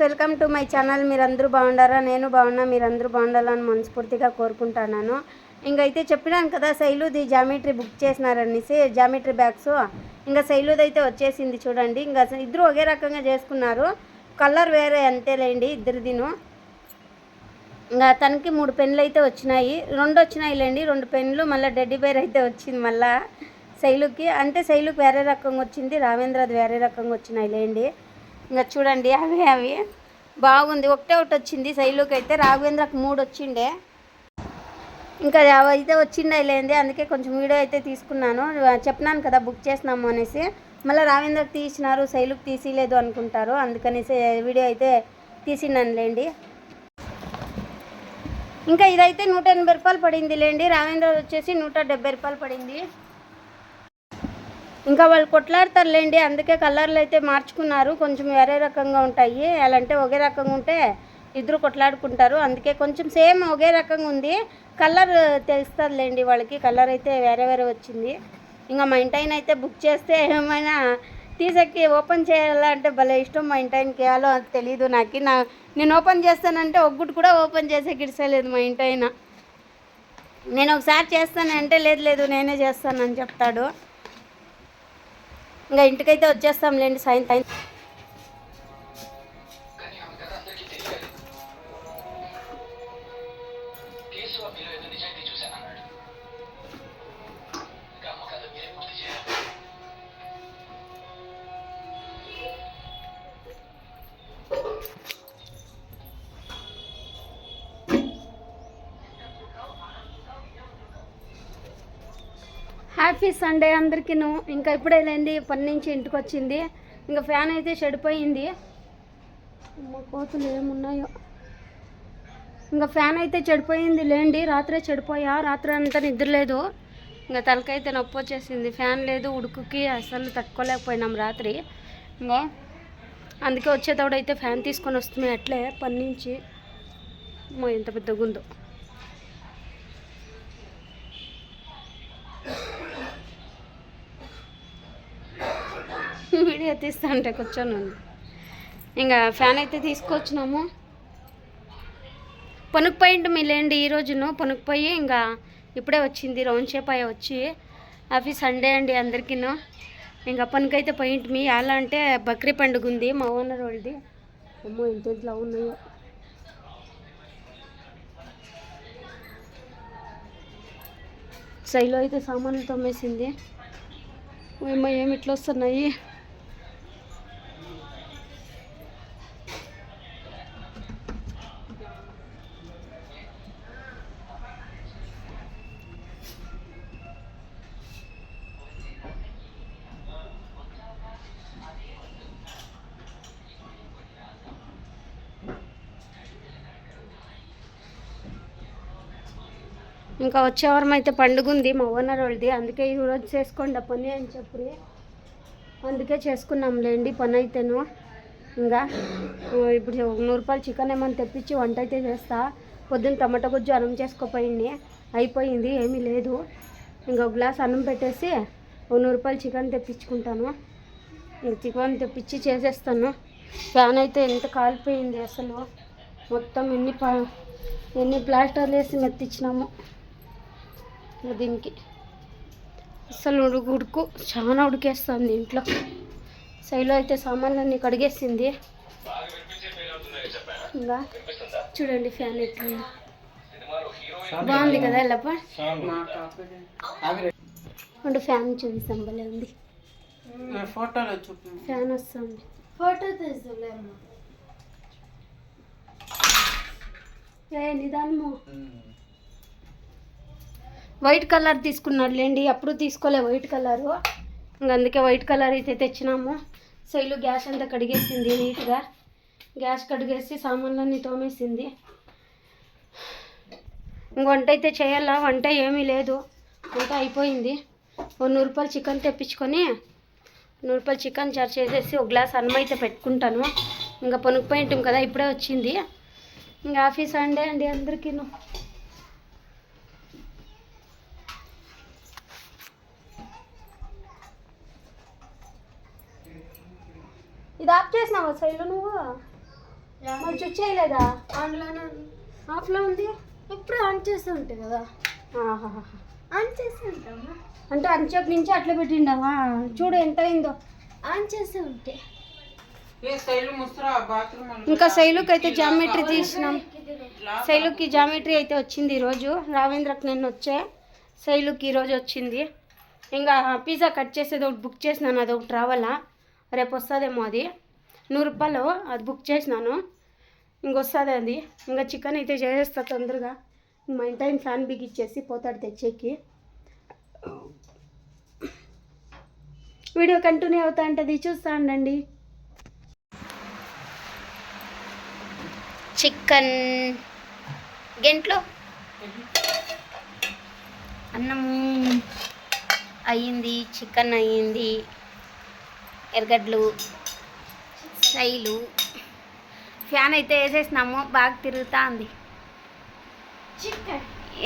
Friends welcome to my channel. మీరందరూ బాగుండారా? నేను బాగున్నా మీరందరూ బాగుండాలని మనస్ఫూర్తిగా కోరుకుంటున్నాను. ఇంకైతే చెప్పినాను కదా శైలుది జామెట్రీ బుక్ చేసినారనేసి జామెట్రీ బ్యాగ్స్. ఇంకా శైలుది అయితే వచ్చేసింది చూడండి. ఇంకా ఇద్దరు ఒకే రకంగా చేసుకున్నారు. కలర్ వేరే అంతేలేండి ఇద్దరిదిను. ఇంకా తనకి మూడు పెన్నులు అయితే వచ్చినాయి. రెండు వచ్చినాయిలేండి రెండు పెన్నులు మళ్ళీ డెడ్డీ బేర్ అయితే వచ్చింది మళ్ళా శైలుకి. అంటే శైలుకి వేరే రకంగా వచ్చింది రావేంద్రది వేరే రకంగా వచ్చినాయి లేండి ఇంకా చూడండి అవి అవి. బాగుంది. ఒకటే ఒకటి వచ్చింది శైలుకి అయితే. రాఘవేంద్రకు మూడు వచ్చిండే. ఇంకా అవి అయితే వచ్చిండే లేండి. అందుకే కొంచెం వీడియో అయితే తీసుకున్నాను. చెప్పినాను కదా బుక్ చేసినాము అనేసి. మళ్ళీ రావేంద్రకు తీసినారు శైలుకి తీసిలేదు అనుకుంటారు. అందుకనేసి వీడియో అయితే తీసినాను లేండి. ఇంకా ఇదైతే నూట ఎనభై రూపాయలు పడింది లేండి. రావేంద్ర వచ్చేసి నూట డెబ్బై రూపాయలు పడింది. ఇంకా వాళ్ళు కొట్లాడతారులేండి అందుకే కలర్లు అయితే మార్చుకున్నారు. కొంచెం వేరే రకంగా ఉంటాయి. అలాంటే ఒకే రకంగా ఉంటే ఇద్దరు కొట్లాడుకుంటారు. అందుకే కొంచెం సేమ్ ఒకే రకంగా ఉంది. కలర్ తెలుస్తుందిలేండి వాళ్ళకి. కలర్ అయితే వేరే వేరే వచ్చింది. ఇంకా మా ఇంటాయన అయితే బుక్ చేస్తే ఏమైనా తీసెక్కి ఓపెన్ చేయాలంటే భలే ఇష్టం మా ఇంటాయనకి వేయాలో అది తెలియదు నాకు. నా నేను ఓపెన్ చేస్తానంటే ఒక్కటి కూడా ఓపెన్ చేసే గిడిసలేదు మా ఇంటాయన నేను ఒకసారి చేస్తానంటే లేదు లేదు నేనే చేస్తానని చెప్తాడు. ఇంకా ఇంటికైతే వచ్చేస్తాంలేండి సాయంత్రం. హ్యాపీ సండే అందరికీను. ఇంకా ఇప్పుడే లేండి పని నుంచి ఇంటికి వచ్చింది. ఇంకా ఫ్యాన్ అయితే చెడిపోయింది. మా కోతులు ఏమున్నాయో. ఇంకా ఫ్యాన్ అయితే చెడిపోయింది లేండి. రాత్రే చెడిపోయా? రాత్రి అంతా నిద్ర లేదు. ఇంకా తలకైతే నొప్పి వచ్చేసింది. ఫ్యాన్ లేదు ఉడుకుకి అసలు తట్టుకోలేకపోయినాం రాత్రి. ఇంకా అందుకే వచ్చేటప్పుడు ఫ్యాన్ తీసుకొని వస్తున్నాయి అట్లే పని నుంచి. అమ్మో, ఎంత పెద్ద గుందో వీడియో తీస్తా అంటే కూర్చొని ఉంది. ఇంకా ఫ్యాన్ అయితే తీసుకొచ్చినాము. పనుకుపోయింటి మీ లేండి ఈ రోజును పనుకుపోయి ఇంకా ఇప్పుడే వచ్చింది రౌండ్ షేప్ అయ్యి వచ్చి అవి సండే అండి అందరికీను. ఇంకా పనికైతే పోయింటి మీ ఎలా అంటే బక్రీ పండుగ ఉంది మా ఓనర్ వాళ్ళది. అమ్మో ఇంత ఇంట్లో ఉన్నాయో. సైలో అయితే సామాన్లు తోమేసింది. ఏమో ఏమి ఇట్లా వస్తున్నాయి? ఇంకా వచ్చే వారం అయితే పండుగ ఉంది మా ఓనర్ వాళ్ళది. అందుకే ఈరోజు రోజు చేసుకోండి ఆ పని అని చెప్పి అందుకే చేసుకున్నాంలేండి పని అయితేను. ఇంకా ఇప్పుడు నూరు రూపాయలు చికెన్ ఏమైనా తెప్పించి వంట అయితే చేస్తా. పొద్దున్న టమాటా గుజ్జు అన్నం చేసుకోపోయింది అయిపోయింది ఏమీ లేదు. ఇంకా ఒక గ్లాస్ అన్నం పెట్టేసి ఒక నూరు రూపాయలు చికెన్ తెప్పించుకుంటాను. చికెన్ తెప్పించి చేసేస్తాను. ఫ్యాన్ అయితే ఎంత కాలిపోయింది అసలు. మొత్తం ఎన్ని పా ఎన్ని ప్లాస్టర్లు వేసి మెత్తిచ్చినాము. దీనికి అసలు ఉడుకు ఉడుకు చాలా ఉడికేస్తుంది ఇంట్లో. శైలు అయితే సామాన్లన్నీ కడిగేసింది. ఇంకా చూడండి ఫ్యాన్ ఎట్లుంది. హీరోయిన్ బాగుంది కదా ఎల్లప్ప అంటే ఫ్యాన్ చూపిస్తాం భలే ఉంది. ఫోటోలో ఫ్యాన్ వస్తుంది. ఫోటో తీసుకోలేము. ఏ నిదానము. వైట్ కలర్ తీసుకున్నారు లేండి అప్పుడు తీసుకోలే వైట్ కలరు. ఇంక అందుకే వైట్ కలర్ అయితే తెచ్చినాము. శైలు గ్యాస్ అంతా కడిగేసింది నీట్గా. గ్యాస్ కడిగేసి సామాన్లన్నీ తోమేసింది. ఇంక వంట అయితే చేయాలా? వంట ఏమీ లేదు. వంట అయిపోయింది. ఓ నూరు రూపాయలు చికెన్ తెప్పించుకొని నూరు రూపాయలు చికెన్ చారు చేసేసి ఒక గ్లాస్ అన్నం అయితే పెట్టుకుంటాను. ఇంకా పనుకుపోయింటాం కదా ఇప్పుడే వచ్చింది. ఇంకా ఆఫీస్ అండే అండి అందరికీను. ఇది ఆఫ్ చేసినావా శైలు నువ్వు? మరి చుట్ చేయలేదా? ఆన్లోనే ఆఫ్లో ఉంది? ఇప్పుడు ఆన్ చేస్తూ ఉంటాయి కదా. ఆన్ చేస్తూ ఉంటామా అంటే అంచెప్ నుంచి అట్లా పెట్టిండవా చూడు ఎంత అయిందో. ఆన్ చేస్తూ ఉంటే. ఇంకా శైలుకి అయితే జామెట్రీ తీసినాం. శైలుకి జామెట్రీ అయితే వచ్చింది ఈరోజు. రావేంద్రకు నేను వచ్చే. శైలుకి ఈరోజు వచ్చింది. ఇంకా పిజ్జా కట్ చేసేది ఒకటి బుక్ చేసినాను అది ఒకటి రావాలా? రేపు వస్తుందేమో అది. నూరు రూపాయలు అది బుక్ చేసినాను. ఇంకొస్తుంది అది. ఇంకా చికెన్ అయితే చేసేస్తా తొందరగా. మా ఇంటి ఆయన ఫ్యాన్ బిగిచ్చేసి పోతాడు తెచ్చేకి. వీడియో కంటిన్యూ అవుతా ఉంటుంది. చూస్తా ఉండండి. చికెన్ గెంట్లో? అన్నం అయ్యింది చికెన్ అయ్యింది. ఎర్రగడ్డలు శైలు ఫ్యాన్ అయితే వేసేసినాము బాగా తిరుగుతా ఉంది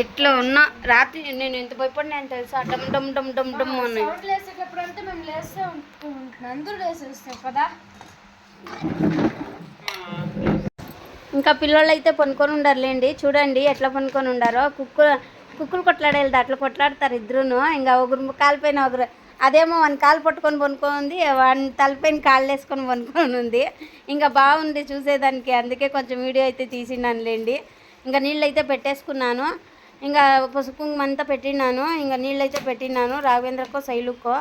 ఎట్లా ఉన్నా రాత్రి నేను ఎంత భయపడినాను తెలుసా? డమ్ డమ్ డమ్ డమ్ డమ్ అని. సౌండ్ లేసేటప్పుడు అంటే మేము లేస్తూ ఉంటాం అందరూ లేసేస్తాం కదా? ఇంకా పిల్లోళ్ళు అయితే పనుకొని ఉండారులేండి. చూడండి ఎట్లా పనుకొని ఉండారో. కుక్కు కుక్కులు కొట్లాడేది అట్లా కొట్లాడతారు ఇద్దరును. ఇంకా ఒకరు కాలిపోయిన ఒకరు. అదేమో వన్ కాలు పట్టుకొని పనుకోనుంది వన్ తలపైన కాళ్ళు వేసుకొని పనుకొని ఉంది. ఇంకా బాగుంది చూసేదానికి అందుకే కొంచెం వీడియో అయితే తీసినానులేండి ఇంకా నీళ్ళు అయితే పెట్టేసుకున్నాను. ఇంకా పసుపు అంతా పెట్టినాను ఇంకా నీళ్ళు అయితే పెట్టినాను రాఘవేంద్రకో శైలుకో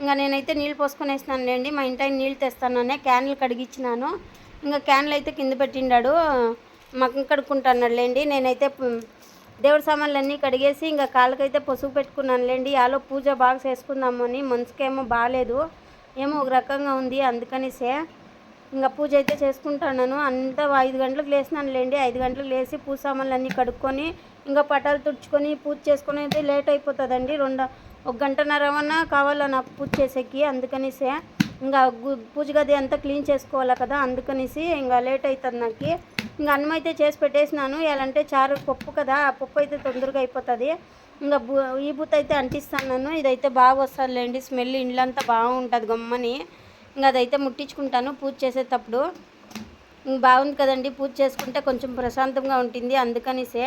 ఇంకా నేనైతే నీళ్ళు పోసుకొని వేసినానులేండి మా ఇంటి నీళ్ళు తెస్తాననే క్యాన్లు కడిగిచ్చినాను. ఇంకా క్యాన్లు అయితే కింద పెట్టిండాడు. మకం కడుక్కుంటున్నాడు లేండి నేనైతే దేవుడి సామాన్లు అన్నీ కడిగేసి ఇంకా కాళ్ళకైతే పసుపు పెట్టుకున్నాను లేండి యాలో పూజ బాగా చేసుకుందాము అని మనసుకేమో బాగాలేదు ఏమో ఒక రకంగా ఉంది అందుకనిసే ఇంకా పూజ అయితే చేసుకుంటున్నాను. అంతా ఐదు గంటలకు లేసినాను లేండి ఐదు గంటలకు లేచి పూజ సామాన్లు అన్నీ కడుక్కొని ఇంకా పటాలు తుడుచుకొని పూజ చేసుకొని అయితే లేట్ అయిపోతుందండి. రెండు ఒక గంటన్నర ఏమన్నా కావాలా నాకు పూజ చేసేకి? అందుకనిసే ఇంకా పూజ గది అంతా క్లీన్ చేసుకోవాలా కదా? అందుకనేసి ఇంకా లేట్ అవుతుంది నాకు. ఇంకా అన్నం అయితే చేసి పెట్టేసినాను. ఎలాంటే చారు పప్పు కదా ఆ పప్పు అయితే తొందరగా అయిపోతుంది. ఇంకా బూ ఈ బూత్ అయితే అంటిస్తాను ఇదైతే బాగా వస్తుందిలేండి స్మెల్ ఇండ్లంతా బాగుంటుంది గమ్మని. ఇంకా అదైతే ముట్టించుకుంటాను పూజ చేసేటప్పుడు. ఇంక బాగుంది కదండి పూజ చేసుకుంటే కొంచెం ప్రశాంతంగా ఉంటుంది అందుకనిసే.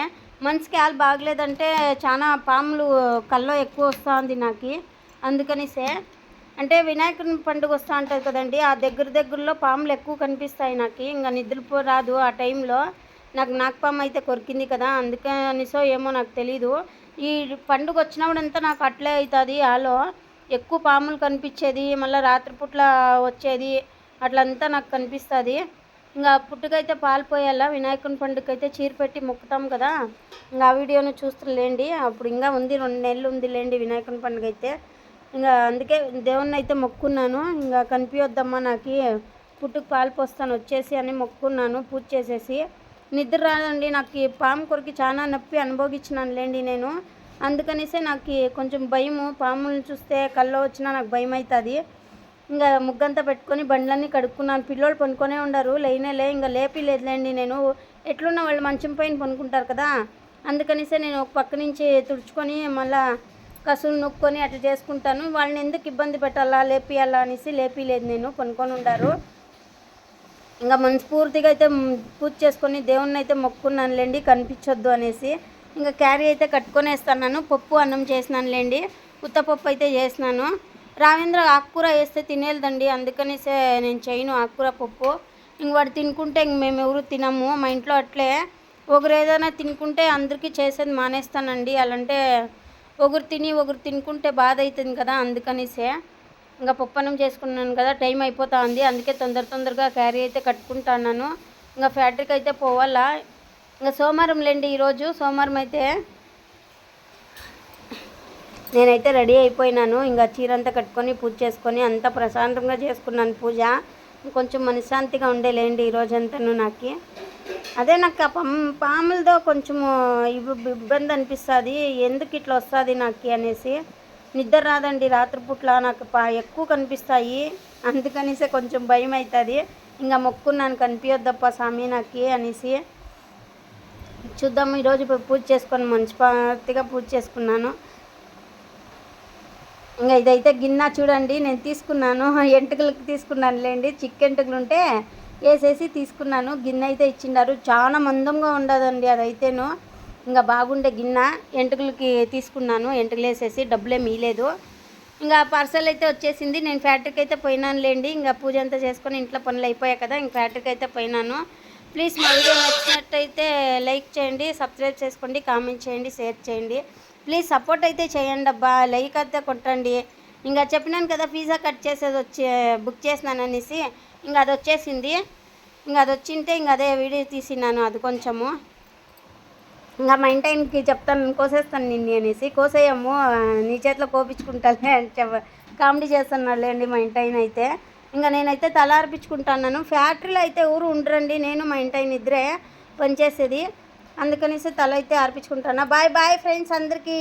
మనసుకి ఆలు బాగలేదంటే చాలా పాములు కల్లో ఎక్కువ వస్తుంది నాకు. అందుకనిసే అంటే వినాయకుని పండుగ వస్తూ ఉంటుంది కదండి ఆ దగ్గర దగ్గరలో పాములు ఎక్కువ కనిపిస్తాయి నాకు. ఇంకా నిద్రపో రాదు ఆ టైంలో. నాకు నాగపాము అయితే కొరికింది కదా అందుకనిసో ఏమో నాకు తెలీదు. ఈ పండుగ వచ్చినప్పుడంతా నాకు అట్లే అవుతుంది ఆలో. ఎక్కువ పాములు కనిపించేది మళ్ళీ రాత్రిపూట్ల వచ్చేది అట్లంతా నాకు కనిపిస్తుంది. ఇంకా పుట్టుకైతే పాలుపోయేలా వినాయకుని పండుగ అయితే చీర పెట్టి మొక్కుతాం కదా. ఇంకా ఆ వీడియోను చూస్తులేండి అప్పుడు ఇంకా ఉంది రెండు నెలలు ఉంది లేండి వినాయకుని పండుగ అయితే. ఇంకా అందుకే దేవుణ్ణి అయితే మొక్కున్నాను. ఇంకా కనిపించొద్దమ్మా నాకు. పుట్టుకు పాలు పోస్తాను వచ్చేసి అని మొక్కున్నాను పూజ చేసేసి. నిద్ర రాదండి నాకు ఈ పాము కొరికి చాలా నొప్పి అనుభవించినాను లేండి నేను. అందుకనేసే నాకు కొంచెం భయము. పాములను చూస్తే కల్లో వచ్చినా నాకు భయం అవుతుంది ఇంకా ముగ్గంతా పెట్టుకొని బండ్లన్నీ కడుక్కున్నాను. పిల్లోళ్ళు పనుకొనే ఉండరు లేనేలే ఇంకా లేపి లేదులేండి నేను. ఎట్లున్న వాళ్ళు మంచం పైన పనుకుంటారు కదా. అందుకనిసే నేను ఒక పక్క నుంచి తుడుచుకొని మళ్ళా కసులు నొక్కొని అట్లా చేసుకుంటాను. వాళ్ళని ఎందుకు ఇబ్బంది పెట్టాలా? లేపియాలా అనేసి లేపిలేదు నేను కొనుక్కొని ఉండారు. ఇంకా మనస్ఫూర్తిగా అయితే పూజ చేసుకొని దేవుణ్ణి అయితే మొక్కున్నానులేండి కనిపించొద్దు అనేసి. ఇంకా క్యారీ అయితే కట్టుకొని వేస్తున్నాను పప్పు అన్నం చేసినానులేండి ఉత్తపప్పు అయితే చేసినాను. రావేంద్ర ఆకుకూర వేస్తే తినేదండి అందుకనేసే నేను చేయను ఆకుకూర పప్పు. ఇంక వాడు తినుకుంటే ఇంక మేము ఎవరు తినము మా ఇంట్లో అట్లే. ఒకరు ఏదైనా తినుకుంటే అందరికీ చేసేది మానేస్తానండి అలాంటే ఒకరు తిని ఒకరు తినుకుంటే బాధ అవుతుంది కదా అందుకనేసే ఇంకా పప్పనం చేసుకున్నాను కదా టైం అయిపోతా ఉంది అందుకే తొందర తొందరగా క్యారీ అయితే కట్టుకుంటున్నాను. ఇంకా ఫ్యాక్టరీకి అయితే పోవాలా? ఇంకా సోమవారం లేండి ఈరోజు. సోమవారం అయితే నేనైతే రెడీ అయిపోయినాను. ఇంకా చీర అంతా కట్టుకొని పూజ చేసుకొని అంతా ప్రశాంతంగా చేసుకున్నాను పూజ. కొంచెం మనశ్శాంతిగా ఉండేలేండి ఈరోజు అంతను నాకు. అదే నాకు ఆ పాములతో కొంచెము ఇబ్బ- ఇబ్బంది అనిపిస్తుంది. ఎందుకు ఇట్లా వస్తుంది నాకు అనేసి. నిద్ర రాదండి రాత్రిపూట్ల నాకు పా ఎక్కువ కనిపిస్తాయి. అందుకనేసే కొంచెం భయం అవుతుంది ఇంకా మొక్కున్నాను కనిపించొద్దప్ప స్వామి నాకు అనేసి. చూద్దాం ఈరోజు పూజ చేసుకొని మనస్ఫూర్తిగా పూజ చేసుకున్నాను. ఇంకా ఇదైతే గిన్నె చూడండి నేను తీసుకున్నాను. ఎంటుకలకు తీసుకున్నాను లేండి చిక్కెంటుకలు ఉంటే వేసేసి తీసుకున్నాను. గిన్నె అయితే ఇచ్చిండారు. చాలా మందంగా ఉండదండి అదైతేను. ఇంకా బాగుండే గిన్నె. ఎంటుకలకి తీసుకున్నాను. ఎంటుకలు వేసేసి డబ్బులే మీలేదు ఇంకా పార్సల్ అయితే వచ్చేసింది. నేను ఫ్యాక్టరీకి అయితే పోయినాను లేండి ఇంకా పూజ అంతా చేసుకొని ఇంట్లో పనులు అయిపోయాయి కదా ఇంక ఫ్యాక్టరీకి అయితే పోయినాను. ప్లీజ్ మా వీడియో నచ్చినట్టయితే లైక్ చేయండి సబ్స్క్రైబ్ చేసుకోండి కామెంట్ చేయండి షేర్ చేయండి. ప్లీజ్ సపోర్ట్ అయితే చేయండి అబ్బా. లైక్ అయితే కొట్టండి. ఇంకా చెప్పినాను కదా పిజ్జా కట్ చేసేది వచ్చి బుక్ చేసినాను అనేసి ఇంకా అది వచ్చేసింది. ఇంకా అది వచ్చింటే ఇంకా అదే వీడియో తీసినాను అది కొంచెము. ఇంకా మా ఇంటైన్కి చెప్తాను కోసేస్తాను నిన్ను అనేసి. కోసేయము నీ చేతిలో కోపించుకుంటానులే అని చెప్ప కామెడీ చేస్తున్నాడు లేండి మా ఇంటైన్ అయితే. ఇంకా నేనైతే తల అర్పించుకుంటాను ఫ్యాక్టరీలో అయితే ఊరు ఉండరండి నేను మా ఇంటైన్ ఇద్దరే పనిచేసేది. అందుకనేసి తల అయితే అర్పించుకుంటాను బాయ్ బాయ్ ఫ్రెండ్స్ అందరికీ.